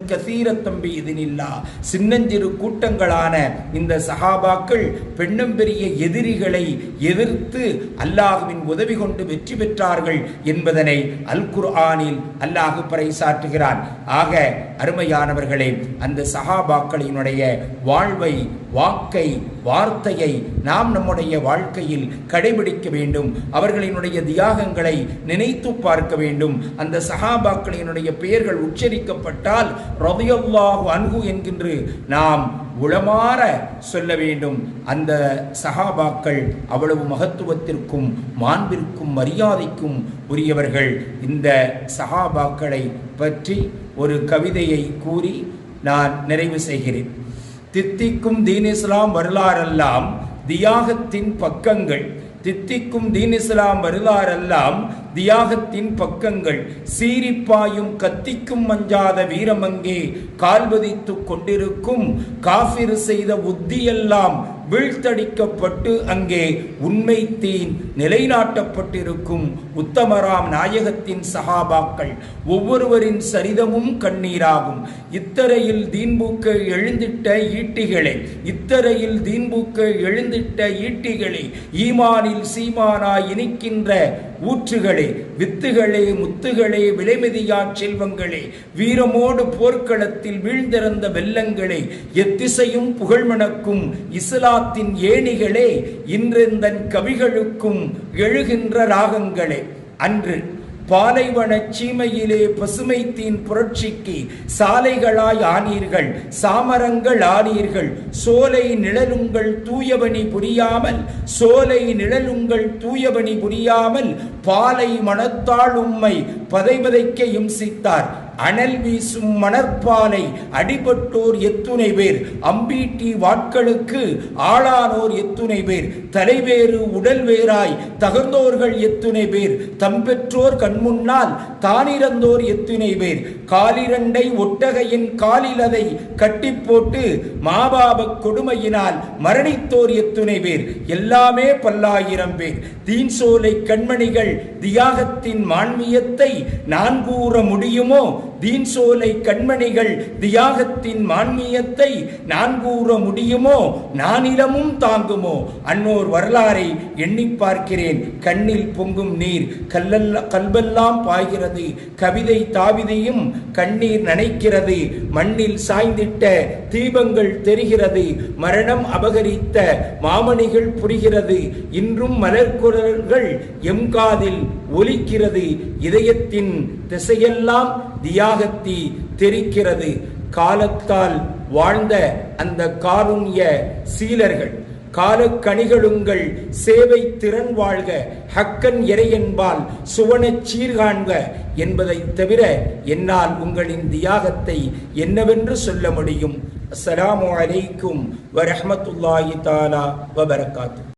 கசீரத்தம்பி இதனில்லா. சின்னஞ்சிறு கூட்டங்களான இந்த சஹாபாக்கள் பெண்ணும் பெரிய எதிரிகளை எதிர்த்து அல்லாஹுவின் உதவி கொண்டு வெற்றி பெற்றார்கள் என்பதனை அல் குர்ஆனில் அல்லாஹு பறைசாற்றுகிறான். ஆக அருமையானவர்களே அந்த சஹாபாக்களினுடைய வாழ்வை வாக்கை வார்த்தையை நாம் நம்முடைய வாழ்க்கையில் கடைபிடிக்க வேண்டும். அவர்களினுடைய தியாகங்களை நினைத்து பார்க்க வேண்டும். அந்த சஹாபாக்களினுடைய பெயர்கள் உச்சரிக்கப்பட்டால் ரதியல்லாஹு அன்கு என்கின்று நாம் உளமாற சொல்ல வேண்டும். அந்த சஹாபாக்கள் அவ்வளவு மகத்துவத்திற்கும் மாண்பிற்கும் மரியாதைக்கும் உரியவர்கள். இந்த சஹாபாக்களை பற்றி ஒரு கவிதையை கூறி நான் நிறைவு செய்கிறேன். தித்திக்கும் தீன் இஸ்லாம் வரலாறெல்லாம் தியாகத்தின் பக்கங்கள். தித்திக்கும் தீன் இஸ்லாம் வரலாறெல்லாம் தியாகத்தின் பக்கங்கள் சீரிப்பாயும் கத்திக்கும் மஞ்சாத வீரமங்கே கால்வதித்துக் கொண்டிருக்கும் காஃபிர் செய்த உத்தியெல்லாம் வீழ்த்தடிக்கப்பட்டு அங்கே உண்மை தீன் நிலைநாட்டப்பட்டிருக்கும் உத்தமராம் நாயகத்தின் சகாபாக்கள். ஒவ்வொருவரின் சரிதமும் கண்ணீராகும். இத்தரையில் தீன்பூக்க எழுந்திட்ட ஈட்டிகளே இத்தரையில் தீன்பூக்க எழுந்திட்ட ஈட்டிகளே ஈமானில் சீமானாய் இனிக்கின்ற ஊற்றுகளே வித்துகளே முத்துகளே விலைமதியா செல்வங்களே வீரமோடு போர்க்களத்தில் வீழ்ந்திருந்த வெள்ளங்களே எத்திசையும் புகழ்மணக்கும் இஸ்லாத்தின் ஏணிகளே இன்றெந்தன் கவிகளுக்கும் எழுகின்ற ராகங்களே. அன்று பாலைவன சீமையிலே பசுமை தீன் புரட்சிக்கு சாலைகளாய் ஆனீர்கள் சாமரங்கள் ஆனீர்கள். சோலை நிழலுங்கள் தூயபணி புரியாமல் சோலை நிழலுங்கள் தூயபணி புரியாமல் பாலை மனத்தாள் உம்மை பதைபதைக்க இம்சித்தார். அனல் வீசும் மணற்பாலை அடிபட்டோர் எத்துணை பேர். அம்பீட்டி வாட்களுக்கு ஆளானோர் எத்துணை பேர். தலைவேறு உடல் வேறாய் தகர்ந்தோர்கள் எத்துணை பேர். தம்பெற்றோர் கண்முன்னால் தானிறந்தோர் எத்துணை பேர். காலிரண்டை ஒட்டகையின் காலில் அதை கட்டி போட்டு மாபாப கொடுமையினால் மரணித்தோர் எத்துணை பேர். எல்லாமே பல்லாயிரம் பேர். தீன்சோலை கண்மணிகள் தியாகத்தின் மான்மியத்தை நான் கூற முடியுமோ? தீன் சோலை கண்மணிகள் தியாகத்தின் மான்மியத்தை நான் கூற முடியுமோ? நானிலமும் தாங்குமோ? அன்னோர் வரலாறை எண்ணி பார்க்கிறேன். கண்ணில் பொங்கும் நீர் கல்லல்ல கல்வெல்லாம் பாய்கிறது. கவிதை தாவிதையும் கண்ணீர் நனைக்கிறது. மண்ணில் சாய்ந்திட்ட தீபங்கள் தெரிகிறது. மரணம் அபகரித்த மாமணிகள் புரிகிறது. இன்றும் மலர்குரல்கள் எம்காதில் ஒலிக்கிறது இதயத்தின் திசையெல்லாம் தியாகத்தி தெரிக்கிறது. காலத்தால் வாழ்ந்த அந்த காருண்ய சீலர்கள் காலக்கணிகளுங்கள் சேவை திறன் வாழ்க ஹக்கன் இறையென்பால் சுவனச் சீர்காண்க என்பதை தவிர என்னால் உங்களின் தியாகத்தை என்னவென்று சொல்ல முடியும். அஸ்ஸலாமு அலைக்கும் வரஹ்மத்துல்லாஹி தாலா வபரகாத்து.